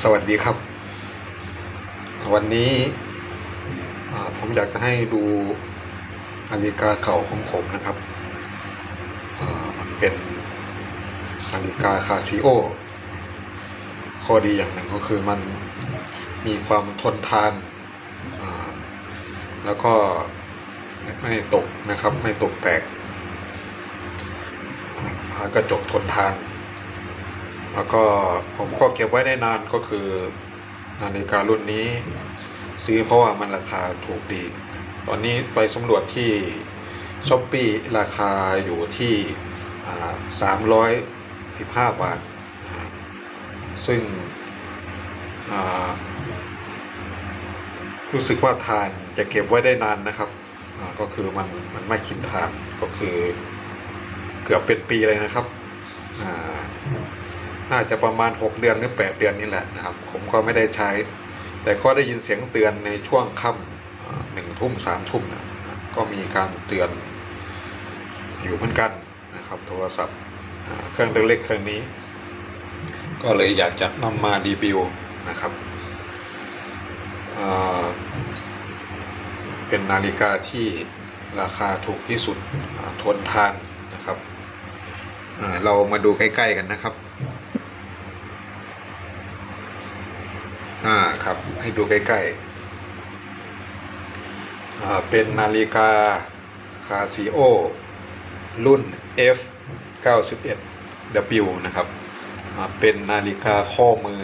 สวัสดีครับ วันนี้ผมอยากจะให้ดูนาฬิกาเก่าของผมนะครับมันเป็นนาฬิกาคาซิโอข้อดีอย่างหนึ่งก็คือมันมีความทนทานแล้วก็ไม่ตกนะครับ ไม่ตกแตกกระจกทนทาน แล้วก็ผมก็เก็บไว้ได้นานก็คือนาฬิการุ่นนี้ ซื้อเพราะว่ามันราคาถูกดี ตอนนี้ไปสำรวจที่ช้อปปีราคาอยู่ที่สามร้อยสิบห้าบาท ซึ่งรู้สึกว่าทานจะเก็บไว้ได้นานนะครับ ก็คือมันมันไม่คิดทานก็คือเกือบเป็นปีเลยนะครับ อ่า น่าจะประมาณ 6 เดือนหรือ 8 เดือนนี่แหละนะครับ ผมก็ไม่ได้ใช้ แต่ก็ได้ยินเสียงเตือนในช่วงค่ำหนึ่งทุ่มสามทุ่มนะก็มีการเตือนอยู่เหมือนกันนะครับ โทรศัพท์เครื่องเล็กๆเครื่องนี้ ก็เลยอยากจะนำมารีวิวนะครับเป็นนาฬิกาที่ราคาถูกที่สุดทนทานนะครับเรามาดูใกล้ ๆ กันนะครับ ครับ ให้ดูใกล้ๆ เป็นนาฬิกาคาซิโอรุ่น F 91 W นะครับ เป็นนาฬิกาข้อมือ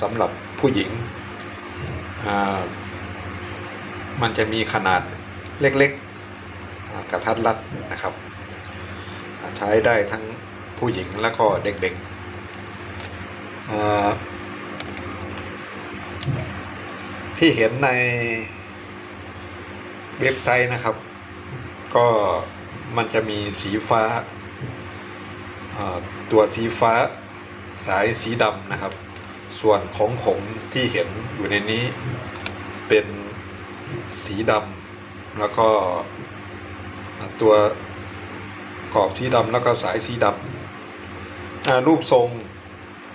สำหรับผู้หญิง มันจะมีขนาดเล็กๆ กระทัดรัดนะครับ ใช้ได้ทั้งผู้หญิงแล้วก็เด็กๆ ที่เห็นในเว็บไซต์นะครับ ก็มันจะมีสีฟ้า ตัวสีฟ้าสายสีดำนะครับ ส่วนของผมที่เห็นอยู่ในนี้เป็นสีดำแล้วก็ตัวกรอบสีดำแล้วก็สายสีดำรูปทรง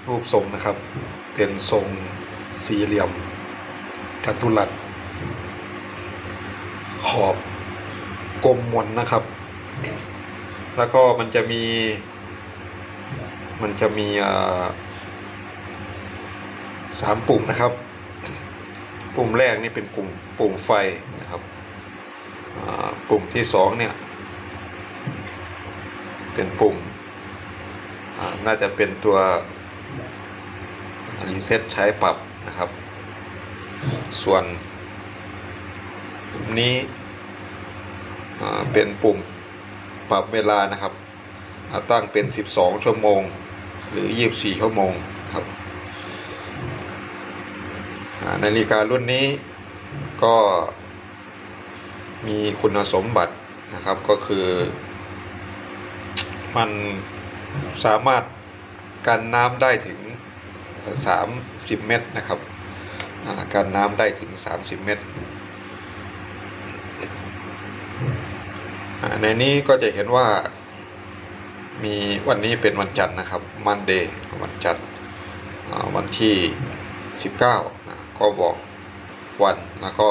รูปทรงนะครับ เป็นทรง สี่เหลี่ยมจัตุรัสขอบกลมมนนะครับ แล้วก็มันจะมี มันจะมีสามปุ่มนะครับ ปุ่มแรกนี่เป็นปุ่มปุ่มไฟนะครับปุ่มที่สองเนี่ย เป็นปุ่มน่าจะเป็นตัวรีเซ็ตใช้ปรับ นะครับ ส่วนนี้เป็นปุ่มปรับเวลานะครับตั้งเป็น 12 ชั่วโมง หรือ 24 ชั่วโมงครับนาฬิการุ่นนี้ก็มีคุณสมบัตินะครับก็คือ มันสามารถกันน้ำได้ถึง 30 เมตรนะครับการน้ำได้ถึง 30 เมตร ในนี้ก็จะเห็นว่ามีวันนี้เป็นวันจันทร์นะครับมันเดย์วันจันทร์วันที่ 19นะก็บอกวันแล้วก็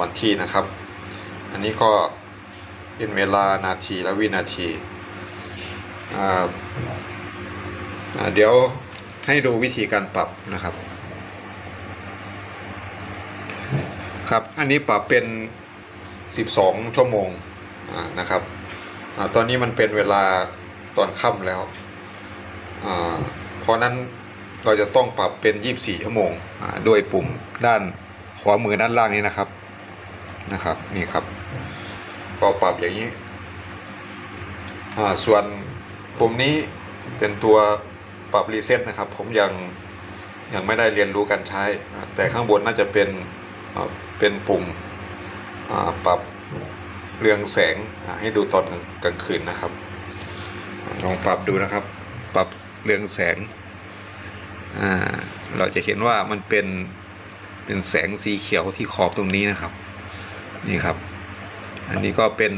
วันที่นะครับ อันนี้ก็เป็นเวลานาทีและวินาที เดี๋ยว ให้ดูวิธีการปรับนะครับ ครับ อันนี้ปรับเป็น 12 ชั่วโมงนะครับอตอนนี้มันเป็นเวลาตอนค่ำแล้ว เพราะนั้นเราจะต้องปรับเป็น 24 ชั่วโมงอ่าโดยปุ่มด้านขวามือด้านล่างนี้นะครับนะครับ นี่ครับก็ปรับอย่างนี้อ่าส่วนปุ่มนี้เป็นตัว ปรับรีเซ็ตนะครับ ผมยังยังไม่ได้เรียนรู้การใช้ แต่ข้างบนน่าจะเป็นเป็นปุ่มปรับเรืองแสงให้ดูตอนกลางคืนนะครับ ลองปรับดูนะครับ ปรับเรืองแสงเราจะเห็นว่ามันเป็นเป็นแสงสีเขียวที่ขอบตรงนี้นะครับ นี่ครับ อันนี้ก็เป็น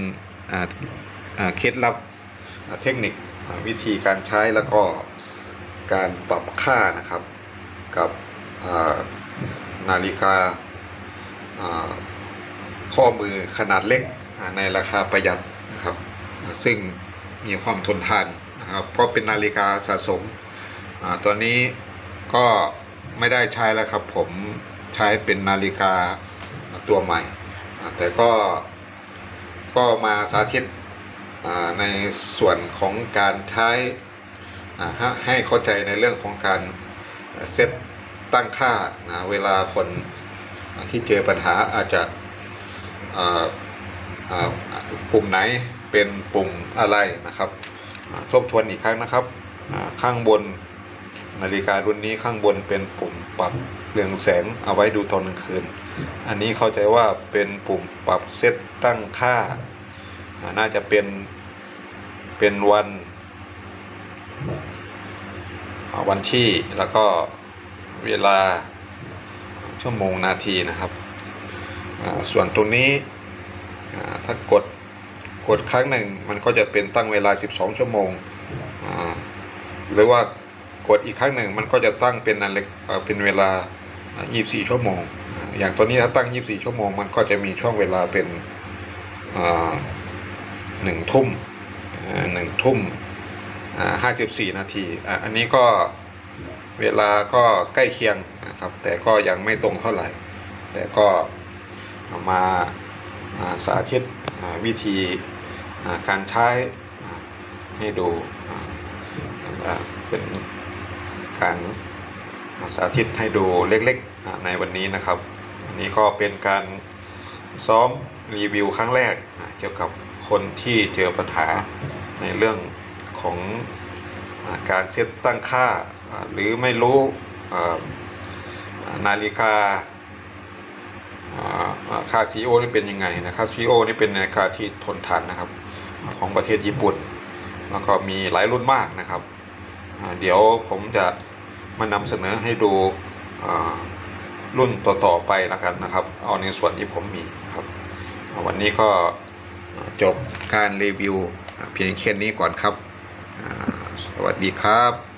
เคล็ดลับเทคนิควิธีการใช้แล้วก็ การปรับค่านะครับกับนาฬิกาข้อมือขนาดเล็กในราคาประหยัดนะครับ ซึ่งมีความทนทานนะครับเพราะเป็นนาฬิกาสะสมอตัวนี้ก็ไม่ได้ใช้แล้วครับ ผมใช้เป็นนาฬิกาตัวใหม่ แต่ก็ก็มาสาธิตในส่วนของการใช้ ให้เข้าใจในเรื่องของการเซตตั้งค่านะเวลาคนที่เจอปัญหาอาจจะปุ่มไหนเป็นปุ่มอะไรนะครับทบทวนอีกครั้งนะครับข้างบนนาฬิการุ่นนี้ข้างบนเป็นปุ่มปรับเรืองแสงเอาไว้ดูตอนกลางคืน อันนี้เข้าใจว่าเป็นปุ่มปรับเซตตั้งค่า น่าจะเป็นเป็นวัน วันที่แล้วก็เวลาชั่วโมงนาทีนะครับ ส่วนตรงนี้ถ้ากดกดครั้งหนึ่งมันก็จะเป็นตั้งเวลา 12 ชั่วโมง หรือว่ากดอีกครั้งหนึ่งมันก็จะตั้งเป็นนาฬิกาเอ่อเป็นเวลา 24 ชั่วโมง อย่างตัวนี้ถ้าตั้ง 24 ชั่วโมง มันก็จะมีช่วงเวลาเป็นอ่าหนึ่งทุ่มอ่าหนึ่งทุ่ม ห้าสิบสี่นาทีอ่าอันนี้ก็เวลาก็ใกล้เคียงนะครับ แต่ก็ยังไม่ตรงเท่าไหร่ แต่ก็เอามาสาธิตวิธีการใช้ให้ดูเป็นการสาธิตให้ดูเล็กๆในวันนี้นะครับ อันนี้ก็เป็นการซ้อมรีวิวครั้งแรกเกี่ยวกับคนที่เจอปัญหาในเรื่อง ของอการเซตตั้งค่า หรือไม่รู้นาฬิกาอ่าอ่าค่า CO นี่เป็นยังไงนะครับ CO นี่เป็นนาฬิกาที่ทนทานนะครับ ของประเทศญี่ปุ่น แล้วก็มีหลายรุ่นมากนะครับ เดี๋ยวผมจะมานำเสนอให้ดูรุ่นต่อๆไปแล้วกันนะครับ เอาในส่วนที่ผมมีครับ วันนี้ก็จบการรีวิวเพียงแค่นี้ก่อนครับ สวัสดีครับ